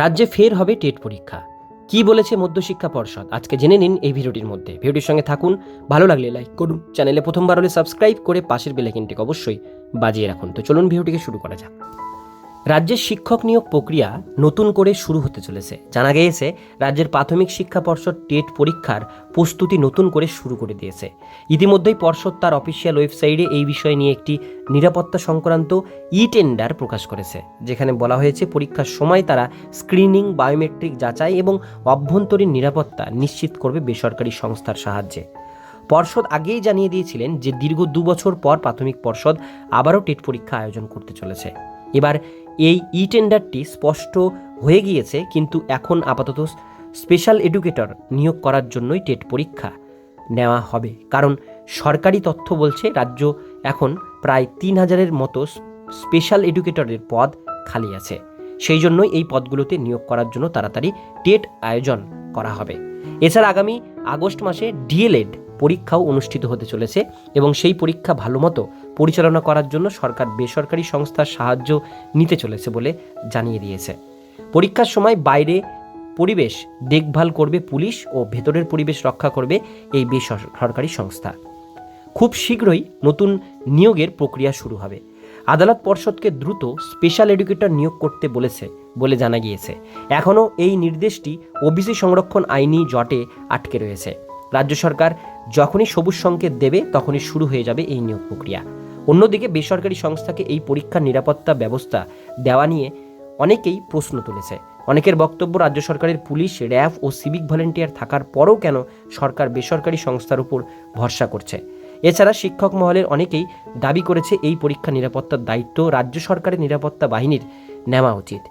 রাজ্যে ফের হবে টেট পরীক্ষা। কি বলেছে মধ্যশিক্ষা পর্ষদ? আজকে জেনে নিন এই ভিডিওটির মধ্যে। ভিডিওটির সঙ্গে থাকুন, ভালো লাগলে লাইক করুন। চ্যানেলে প্রথমবার হলে সাবস্ক্রাইব করে পাশের বেলাইকিনটিকে অবশ্যই বাজিয়ে রাখুন। তো চলুন ভিডিওটিকে শুরু করা যাক। রাজ্যের শিক্ষক নিয়োগ প্রক্রিয়া নতুন করে শুরু হতে চলেছে। জানা গিয়েছে, রাজ্যের প্রাথমিক শিক্ষা পর্ষদ টেট পরীক্ষার প্রস্তুতি নতুন করে শুরু করে দিয়েছে। ইতিমধ্যেই পর্ষদ তার অফিসিয়াল ওয়েবসাইটে এই বিষয় নিয়ে একটি নিরাপত্তা সংক্রান্ত ই টেন্ডার প্রকাশ করেছে, যেখানে বলা হয়েছে পরীক্ষার সময় তারা স্ক্রিনিং, বায়োমেট্রিক যাচাই এবং অভ্যন্তরীণ নিরাপত্তা নিশ্চিত করবে বেসরকারি সংস্থার সাহায্যে। পর্ষদ আগেই জানিয়ে দিয়েছিলেন যে দীর্ঘ দু বছর পর প্রাথমিক পর্ষদ আবারও টেট পরীক্ষা আয়োজন করতে চলেছে। এবার এই ই টেন্ডারটি স্পষ্ট হয়ে গিয়েছে, কিন্তু এখন আপাতত স্পেশাল এডুকেটর নিয়োগ করার জন্যই টেট পরীক্ষা নেওয়া হবে। কারণ সরকারি তথ্য বলছে, রাজ্য এখন প্রায় তিন হাজারের মতো স্পেশাল এডুকেটরের পদ খালি আছে। সেই জন্যই এই পদগুলোতে নিয়োগ করার জন্য তাড়াতাড়ি টেট আয়োজন করা হবে। এছাড়া আগামী আগস্ট মাসে ডিএলএড পরীক্ষাও অনুষ্ঠিত হতে চলেছে এবং সেই পরীক্ষা ভালো মতো পরিচালনা করার জন্য সরকার বেসরকারি সংস্থার সাহায্য নিতে চলেছে বলে জানিয়ে দিয়েছে। পরীক্ষার সময় বাইরে পরিবেশ দেখভাল করবে পুলিশ ও ভেতরের পরিবেশ রক্ষা করবে এই বেসরকারি সংস্থা। খুব শীঘ্রই নতুন নিয়োগের প্রক্রিয়া শুরু হবে। আদালত পর্ষদকে দ্রুত স্পেশাল এডুকেটর নিয়োগ করতে বলেছে বলে জানা গিয়েছে। এখনও এই নির্দেশটি ওবিসি সংরক্ষণ আইনি জটে আটকে রয়েছে। রাজ্য সরকার যখনই সবুজ সংকেত দেবে, তখনই শুরু হয়ে যাবে এই নিয়োগ প্রক্রিয়া। অন্যদিকে বেসরকারি সংস্থাকে এই পরীক্ষার নিরাপত্তা ব্যবস্থা দেওয়া নিয়ে অনেকেই প্রশ্ন তুলেছে। অনেকের বক্তব্য, রাজ্য সরকারের পুলিশ, র্যাব ও সিভিক ভলেন্টিয়ার থাকার পরেও কেন সরকার বেসরকারি সংস্থার উপর ভরসা করছে? এছাড়া শিক্ষক মহলের অনেকেই দাবি করেছে, এই পরীক্ষা নিরাপত্তার দায়িত্ব রাজ্য সরকারের নিরাপত্তা বাহিনীর নেওয়া উচিত।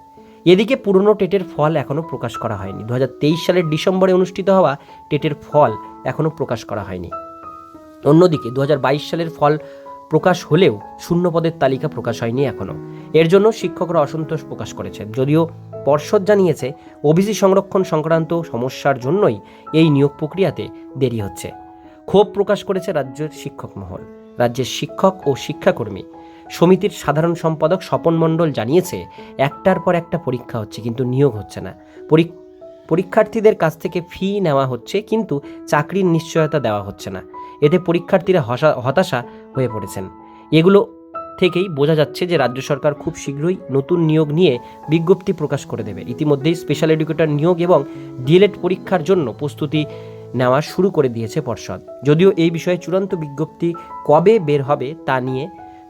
এদিকে পুরনো টেটের ফল এখনও প্রকাশ করা হয়নি। দু হাজার তেইশ সালের ডিসেম্বরে অনুষ্ঠিত হওয়া টেটের ফল এখনও প্রকাশ করা হয়নি। অন্যদিকে দুহাজার বাইশ সালের ফল প্রকাশ হলেও শূন্য পদের তালিকা প্রকাশ হয়নি এখনও এর জন্য শিক্ষকরা অসন্তোষ প্রকাশ করেছেন। যদিও পর্ষদ জানিয়েছে, ওবিসি সংরক্ষণ সংক্রান্ত সমস্যার জন্যই এই নিয়োগ প্রক্রিয়াতে দেরি হচ্ছে। ক্ষোভ প্রকাশ করেছে রাজ্যের শিক্ষক মহল। রাজ্যের শিক্ষক ও শিক্ষাকর্মী। সমিতির সাধারণ সম্পাদক স্বপন মণ্ডল জানিয়েছে, একটার পর একটা পরীক্ষা হচ্ছে কিন্তু নিয়োগ হচ্ছে না। পরীক্ষা পরীক্ষার্থীদের কাছ থেকে ফি নেওয়া হচ্ছে কিন্তু চাকরির নিশ্চয়তা দেওয়া হচ্ছে না। এতে পরীক্ষার্থীরা হতাশা হয়ে পড়েছেন। এগুলো থেকেই বোঝা যাচ্ছে যে রাজ্য সরকার খুব শীঘ্রই নতুন নিয়োগ নিয়ে বিজ্ঞপ্তি প্রকাশ করে দেবে। ইতিমধ্যেই স্পেশাল এডুকেটর নিয়োগ এবং ডিএলএড পরীক্ষার জন্য প্রস্তুতি নেওয়া শুরু করে দিয়েছে পর্ষদ। যদিও এই বিষয়ে চূড়ান্ত বিজ্ঞপ্তি কবে বের হবে তা নিয়ে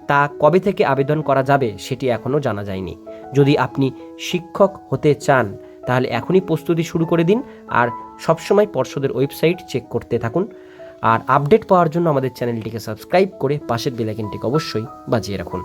তা কবে থেকে আবেদন করা যাবে সেটি এখনও জানা যায়নি। যদি আপনি শিক্ষক হতে চান, তাহলে এখনই প্রস্তুতি শুরু করে দিন আর সবসময় পর্ষদের ওয়েবসাইট চেক করতে থাকুন। আর আপডেট পাওয়ার জন্য আমাদের চ্যানেলটিকে সাবস্ক্রাইব করে পাশের বেলাইকিনটিকে অবশ্যই বাজিয়ে রাখুন।